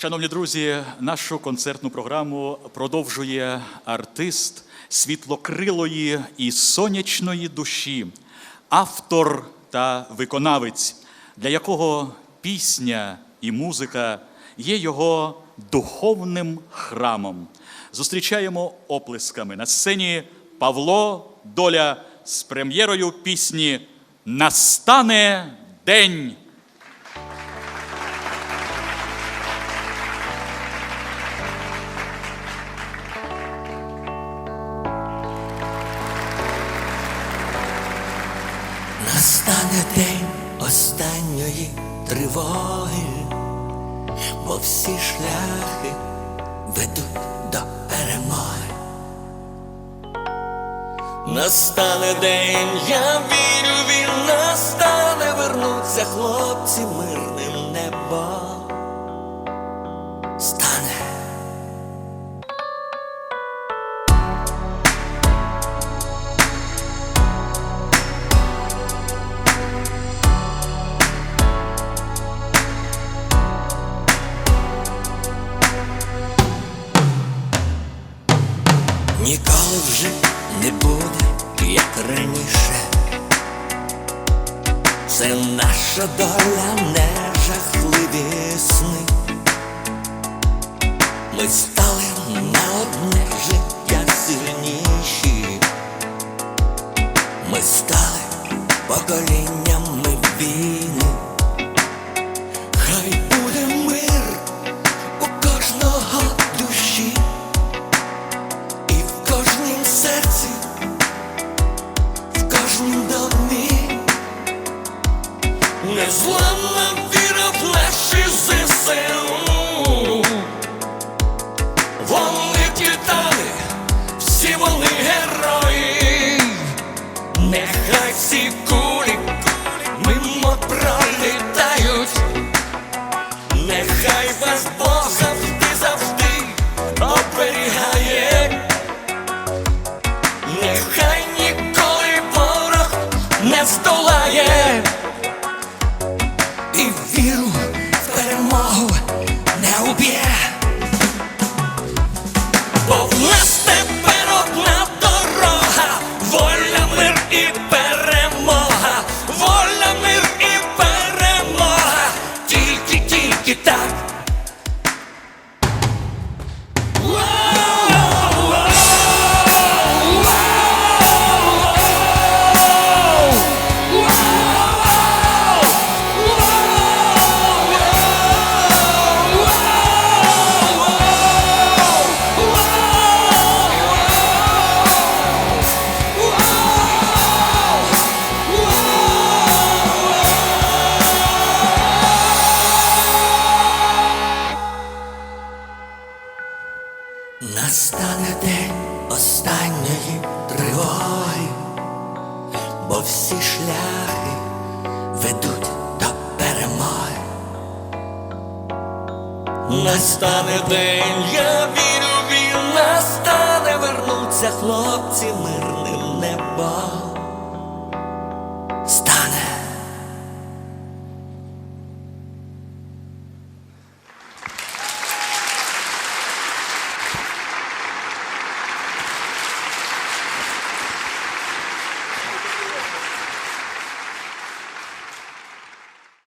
Шановні друзі, нашу концертну програму продовжує артист світлокрилої і сонячної душі, автор та виконавець, для якого пісня і музика є його духовним храмом. Зустрічаємо оплесками на сцені Павло Доля з прем'єрою пісні Настане день. Настане день останньої тривоги, бо всі шляхи ведуть до перемоги. Настане день, я вірю, він настане, вернуться хлопці мирним Ніколи вже не буде, як раніше. Це наша доля, не жахливі сни. Ми стали на одне життя сильніші. Ми стали поколіннями війни. незламна Всі шляхи ведуть до перемоги. Настане день, я вірю, він настане, вернуться хлопці мирним небом.